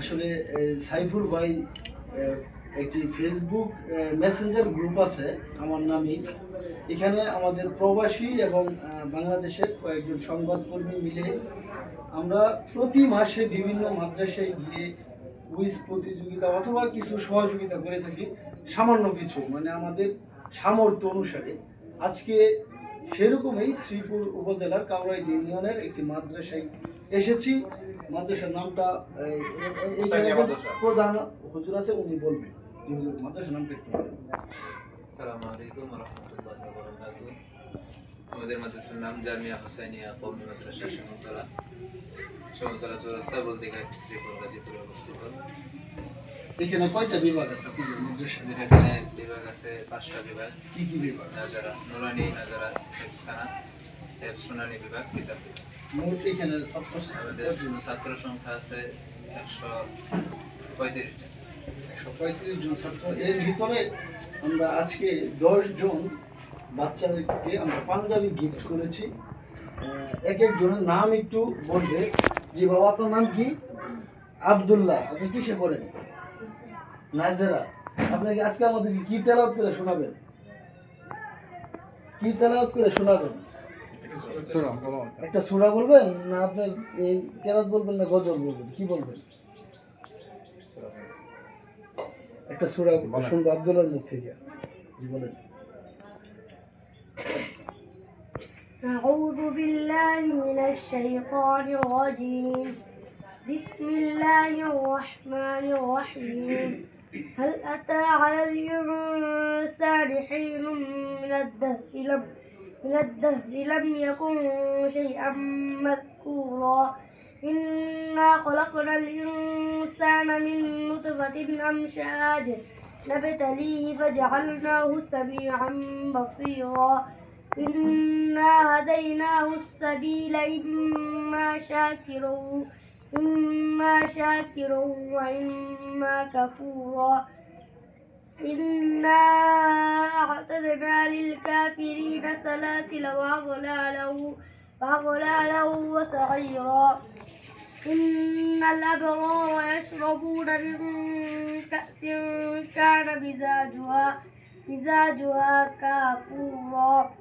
আসলে সাইফুল ভাই একটি ফেসবুক মেসেঞ্জার গ্রুপ আছে, আমার নামে এখানে আমাদের প্রবাসী এবং বাংলাদেশের কয়েকজন সংবাদকর্মী মিলে আমরা প্রতি মাসে বিভিন্ন মাদ্রাসায় গিয়ে কুইজ প্রতিযোগিতা অথবা কিছু সহযোগিতা করে থাকি, সামান্য কিছু মানে আমাদের সামর্থ্য অনুসারে। আজকে সেরকমই শ্রীপুর উপজেলার কাউরাই ইউনিয়নের একটি মাদ্রাসায় এসেছি। মাদ্রাসার নামটা। প্রধান হুজুর আছে উনি বলবেন হুজুর মাদ্রাসার নামটা একটু বলেন। আসসালামু আলাইকুম রহমতুল্লাহ বরকাতু আমাদের মাদ্রাসার নাম জামিয়া হোসাইনিয়া কৌমি মাদ্রাসা সমতলা সমতলা চৌরাস্তা বলদিঘাট শ্রীপুর গাজীপুরে অবস্থিত এখানে কয়টা বিভাগ আছে আপনাদের মাদ্রাসায় এখানে বিভাগ আছে পাঁচটা বিভাগ। কি কি বিভাগ? নাজারা নুরানি নাজারা হেফসখানা হেফ সুনানি বিভাগ কিতাব মোট এখানে ছাত্র আমাদের ছাত্র সংখ্যা আছে একশো পঁয়ত্রিশ জন একশো পঁয়ত্রিশ জন ছাত্র। এর ভিতরে আমরা আজকে দশ জন বাচ্চাদেরকে আমরা পাঞ্জাবি গিফট করেছি। এক একজনের নাম একটু বলবে। যে বাবা আপনার নাম কি? আব্দুল্লাহ। আপনি কিসে পড়েন? নাজেরা আপনাকে আজকে আমাদেরকে কি তেলাওয়াত করে শোনাবেন কি তেলাওয়াত করে শোনাবেন একটা সুরা বলবেন না আপনার এই কেরাত বলবেন না গজল বলবেন কি বলবেন একটা সুরা শুনবো আব্দুল্লাহর মুখ থেকে জি বলেন أعوذ بالله من الشيطان الرجيم بسم الله الرحمن الرحيم هل أتى على الإنسان حين من الدهر لم من الدهر لم يكن شيئا مذكورا. إنا خلقنا الإنسان من نطفة أمشاج نبتليه فجعلناه سميعا بصيرا. إنا هديناه السبيل إما شاكرا إما شاكرا وإما كفورا. إنا أعتدنا للكافرين سلاسل وأغلالا وأغلالا وسعيرا. إن الأبرار يشربون من كأس كان مزاجها مزاجها كافورا.